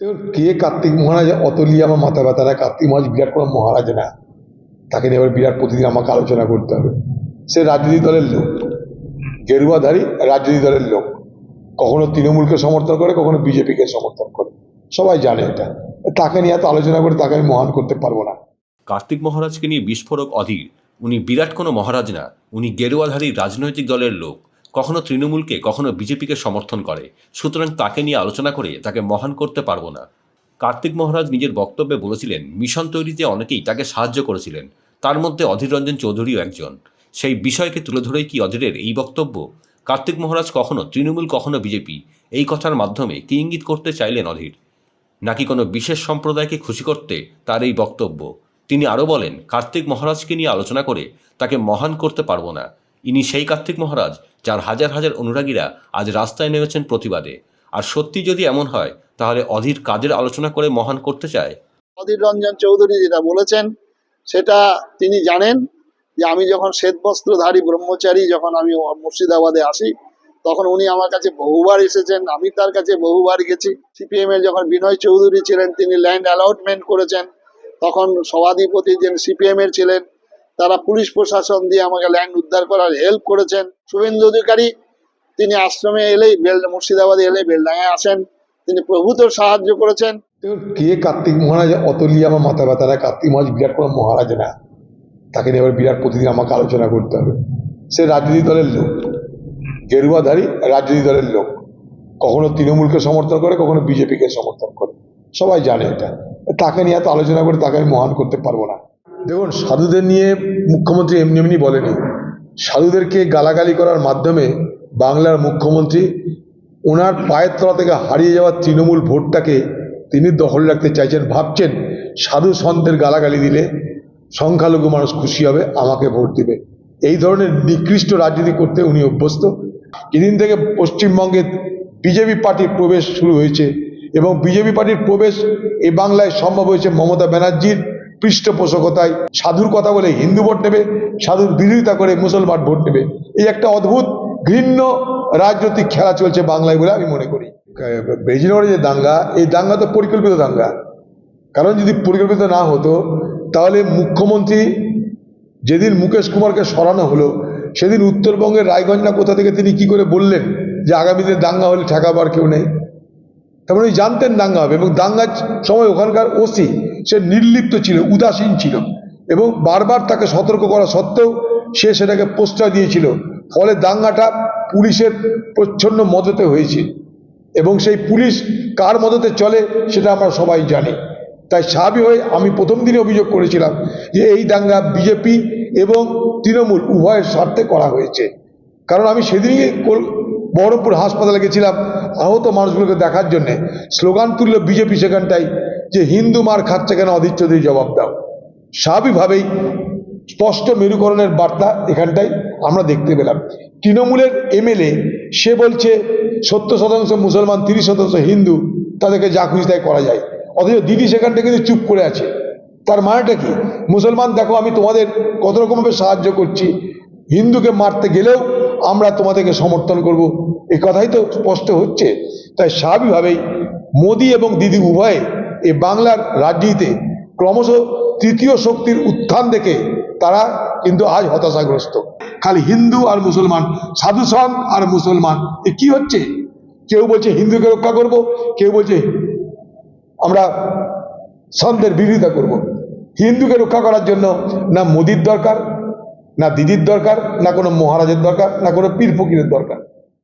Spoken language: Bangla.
দেখুন, কে কার্তিক মহারাজ অত নিয়ে আমার মাথা ব্যথা না কার্তিক মহারাজ বিরাট কোনো মহারাজ না। তাকে নিয়ে এবার বিরাট প্রতিদিন আমাকে আলোচনা করতে হবে। সে রাজনীতি দলের লোক। গেরুয়াধারী রাজনীতি দলের লোক। কখনো তৃণমূলকে সমর্থন করে, কখনো বিজেপিকে সমর্থন করে। সবাই জানে এটা। তাকে নিয়ে এত আলোচনা করে তাকে আমি মহান করতে পারব না। কার্তিক মহারাজকে নিয়ে বিস্ফোরক অধীর। উনি বিরাট কোনো মহারাজ না। উনি গেরুয়াধারী রাজনৈতিক দলের লোক। কখনো তৃণমূলকে, কখনো বিজেপিকে সমর্থন করে। সুতরাং তাকে নিয়ে আলোচনা করে তাকে মহান করতে পারব না। কার্তিক মহারাজ নিজের বক্তব্যে বলেছিলেন, মিশন তৈরিতে অনেকেই তাকে সাহায্য করেছিলেন। তার মধ্যে অধীর রঞ্জন চৌধুরীও একজন। সেই বিষয়কে তুলে ধরেই কি অধীরের এই বক্তব্য? কার্তিক মহারাজ কখনো, তৃণমূল কখনো বিজেপি? এই কথার মাধ্যমে কি ইঙ্গিত করতে চাইলেন অধীর? নাকি কোনো বিশেষ সম্প্রদায়কে খুশি করতে তার এই বক্তব্য? তিনি আরও বলেন, কার্তিক মহারাজকে নিয়ে আলোচনা করে তাকে মহান করতে পারব না। ইনি সেই কার্তিক মহারাজ যার হাজার হাজার অনুরাগীরা আজ রাস্তায় নেমেছেন প্রতিবাদে। আর সত্যি যদি এমন হয়, তাহলে অধীর কাদের আলোচনা করে মহান করতে চায়? অধীর রঞ্জন চৌধুরী যেটা বলেছেন, সেটা তিনি জানেন যে আমি যখন শ্বেতবস্ত্রধারী ব্রহ্মচারী যখন আমি মুর্শিদাবাদে আসি, তখন উনি আমার কাছে বহুবার এসেছেন, আমি তার কাছে বহুবার গেছি। সিপিএম এর যখন বিনয় চৌধুরী ছিলেন, তিনি ল্যান্ড অ্যালটমেন্ট করেছেন, তখন সভাধিপতি যে সিপিএম এর ছিলেন তারা পুলিশ প্রশাসন দিয়ে আমাকে ল্যান্ড উদ্ধার করার হেল্প করেছেন। শুভেন্দু অধিকারী, তিনি আশ্রমে এলেই বেল, মুর্শিদাবাদে এলে বেলডাঙায় আসেন। তিনি প্রভূত সাহায্য করেছেন। কে কার্তিক মহারাজ অত নিয়ে আমার মাথা ব্যথা না কার্তিক মহারাজ বিরাট কোনো মহারাজ না। তাকে নিয়ে এবার বিরাট প্রতিদিন আমাকে আলোচনা করতে হবে। সে রাজনীতি দলের লোক। গেরুয়াধারী রাজনীতি দলের লোক। কখনো তৃণমূলকে সমর্থন করে, কখনো বিজেপিকে সমর্থন করে। সবাই জানে এটা। তাকে নিয়ে এত আলোচনা করে তাকে আমি মহান করতে পারব না। দেখুন, সাধুদের নিয়ে মুখ্যমন্ত্রী এমনি এমনি বলেনি। সাধুদেরকে গালাগালি করার মাধ্যমে বাংলার মুখ্যমন্ত্রী ওনার পায়ের তলা থেকে হারিয়ে যাওয়া তৃণমূল ভোটটাকে তিনি দখল রাখতে চাইছেন। ভাবছেন, সাধু সন্তের গালাগালি দিলে সংখ্যালঘু মানুষ খুশি হবে, আমাকে ভোট দিবে। এই ধরনের নিকৃষ্ট রাজনীতি করতে উনি অভ্যস্ত। যেদিন থেকে পশ্চিমবঙ্গে বিজেপি পার্টির প্রবেশ শুরু হয়েছে এবং বিজেপি পার্টির প্রবেশ এই বাংলায় সম্ভব হয়েছে মমতা ব্যানার্জির পৃষ্ঠপোষকতায় সাধুর কথা বলে হিন্দু ভোট নেবে, সাধুর বিরোধিতা করে মুসলমান ভোট নেবে। এই একটা অদ্ভুত, ঘৃণ্য রাজনৈতিক খেলা চলছে বাংলায় বলে আমি মনে করি। বেজিনগরে যে দাঙ্গা, এই দাঙ্গা তো পরিকল্পিত দাঙ্গা। কারণ যদি পরিকল্পিত না হতো, তাহলে মুখ্যমন্ত্রী যেদিন মুকেশ কুমারকে সরানো হলো, সেদিন উত্তরবঙ্গের রায়গঞ্জ না কোথা থেকে তিনি কি করে বললেন যে আগামীতে দাঙ্গা হলে ঠেকাবার কেউ নেই? তারপরে উনি জানতেন দাঙ্গা হবে এবং দাঙ্গার সময় ওখানকার ওসি, সে নির্লিপ্ত ছিল, উদাসীন ছিল এবং বারবার তাকে সতর্ক করা সত্ত্বেও সে সেটাকে প্রশ্রয় দিয়েছিল। ফলে দাঙ্গাটা পুলিশের প্রচ্ছন্ন মদতে হয়েছে এবং সেই পুলিশ কার মদতে চলে সেটা আমরা সবাই জানি। তাই স্বাভাবিক হয়ে আমি প্রথম দিনে অভিযোগ করেছিলাম যে এই দাঙ্গা বিজেপি এবং তৃণমূল উভয়ের স্বার্থে করা হয়েছে। কারণ আমি সেদিনই বহরমপুর হাসপাতালে গেছিলাম, আহত মানুষগুলোকে দেখার জন্যে। স্লোগান তুলল বিজেপি সেখানটাই, যে হিন্দু মার খাচ্ছে কেন অধীর চৌধুরী জবাব দাও। স্বাভাবিকভাবেই স্পষ্ট মেরুকরণের বার্তা এখানটাই আমরা দেখতে পেলাম। তৃণমূলের এমএলএ, সে বলছে, সত্তর শতাংশ মুসলমান, তিরিশ শতাংশ হিন্দু, তাদেরকে যা খুশি তাই করা যায়। অথচ দিদি সেখানটা কিন্তু চুপ করে আছে। তার মানেটা কি? মুসলমান, দেখো আমি তোমাদের কত রকমভাবে সাহায্য করছি। হিন্দুকে মারতে গেলেও আমরা তোমাদেরকে সমর্থন করব। এ কথাই তো স্পষ্ট হচ্ছে। তাই স্বাভাবিকভাবেই মোদী এবং দিদি উভয়ে এ বাংলার রাজনীতিতে ক্রমশ তৃতীয় শক্তির উত্থান দেখে তারা কিন্তু আজ হতাশাগ্রস্ত। খালি হিন্দু আর মুসলমান, সাধু সং আর মুসলমান, এ কি হচ্ছে? কেউ বলছে হিন্দুকে রক্ষা করব, কেউ বলছে আমরা সন্তের বিরোধিতা করব। হিন্দুকে রক্ষা করার জন্য না মোদির দরকার না দিদির দরকার না কোনো মহারাজের দরকার না কোনো পীর ফকিরের দরকার।